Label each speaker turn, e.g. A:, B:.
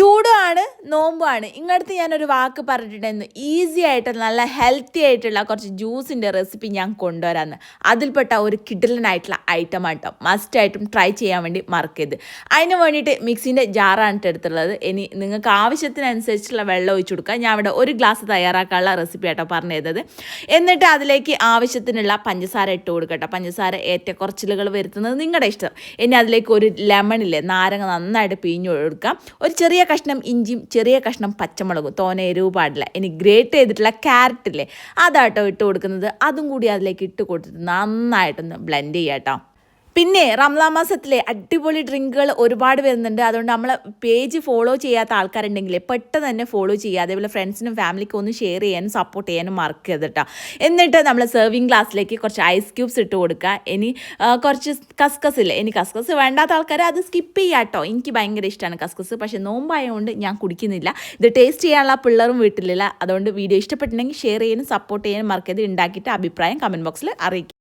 A: ചൂട് നോമ്പുമാണ് ഇങ്ങടുത്ത് ഞാനൊരു വാക്ക് പറഞ്ഞിട്ടുണ്ടായിരുന്നു. ഈസി ആയിട്ട് നല്ല ഹെൽത്തി ആയിട്ടുള്ള കുറച്ച് ജ്യൂസിന്റെ റെസിപ്പി ഞാൻ കൊണ്ടുവരാമെന്ന് അതിൽപ്പെട്ട ഒരു കിഡിലനായിട്ടുള്ള ഐറ്റം ആട്ടോ മസ്റ്റ് ആയിട്ടും ട്രൈ ചെയ്യാൻ വേണ്ടി മാർക്ക് മറക്കരുത് അതിന് വേണ്ടിയിട്ട് മിക്സിന്റെ ജാറാണ് എടുത്തുള്ളത് ഇനി നിങ്ങൾക്ക് ആവശ്യത്തിനനുസരിച്ചുള്ള വെള്ളം ഒഴിച്ചു കൊടുക്കുക. ഞാൻ ഇവിടെ ഒരു ഗ്ലാസ് തയ്യാറാക്കാനുള്ള റെസിപ്പി ആട്ടോ പറഞ്ഞു തരുന്നത്. എന്നിട്ട് അതിലേക്ക് ആവശ്യത്തിനുള്ള പഞ്ചസാര ഇട്ട് കൊടുക്കട്ടോ പഞ്ചസാര ഏറ്റക്കുറച്ചിലുകൾ വരുത്തുന്നത് നിങ്ങളുടെ ഇഷ്ടം. ഇനി അതിലേക്ക് ഒരു ലെമണില്ലേ നാരങ്ങ നന്നായിട്ട് പിഴിഞ്ഞു കൊടുക്കാം ഒരു ചെറിയ കഷ്ണം ഇഞ്ചിയും ചെറിയ കഷ്ണം പച്ചമുളകും തോന എരിവ് പാടില്ല ഇനി ഗ്രേറ്റ് ചെയ്തിട്ടുള്ള ക്യാരറ്റ് ഇല്ലേ? അതാട്ടോ ഇട്ട് കൊടുക്കുന്നത്. അതും കൂടി അതിലേക്ക് ഇട്ട് കൊടുത്തിട്ട് നന്നായിട്ടൊന്ന് ബ്ലെൻഡ് ചെയ്യാം കേട്ടോ പിന്നെ റംലാൻ മാസത്തിലെ അടിപൊളി ഡ്രിങ്കുകൾ ഒരുപാട് വരുന്നുണ്ട്. അതുകൊണ്ട് നമ്മളെ പേജ് ഫോളോ ചെയ്യാത്ത ആൾക്കാരുണ്ടെങ്കിൽ പെട്ടെന്ന് തന്നെ ഫോളോ ചെയ്യുക. അതേപോലെ ഫ്രണ്ട്സിനും ഫാമിലിക്കും ഒന്ന് ഷെയർ ചെയ്യാനും സപ്പോർട്ട് ചെയ്യാനും മാർക്ക് കേട്ടോ എന്നിട്ട് നമ്മൾ സെർവിങ് ഗ്ലാസ്സിലേക്ക് കുറച്ച് ഐസ് ക്യൂബ്സ് ഇട്ട് കൊടുക്കുക. ഇനി കുറച്ച് കസ്കസ് ഇല്ലേ? ഇനി കസ്കസ് വേണ്ടാത്ത ആൾക്കാർ അത് സ്കിപ്പ് ചെയ്യുക കേട്ടോ എനിക്ക് ഭയങ്കര ഇഷ്ടമാണ് കസ്കസ് പക്ഷേ നോമ്പായതുകൊണ്ട് ഞാൻ കുടിക്കുന്നില്ല. ഇത് ടേസ്റ്റ് ചെയ്യാനുള്ള പിള്ളേരും വീട്ടിലില്ല. അതുകൊണ്ട് വീഡിയോ ഇഷ്ടപ്പെട്ടിട്ടുണ്ടെങ്കിൽ ഷെയർ ചെയ്യാനും സപ്പോർട്ട് ചെയ്യാനും മറക്കരുത് ഉണ്ടാക്കിയിട്ട് അഭിപ്രായം കമന്റ് ബോക്സിൽ അറിയിക്കും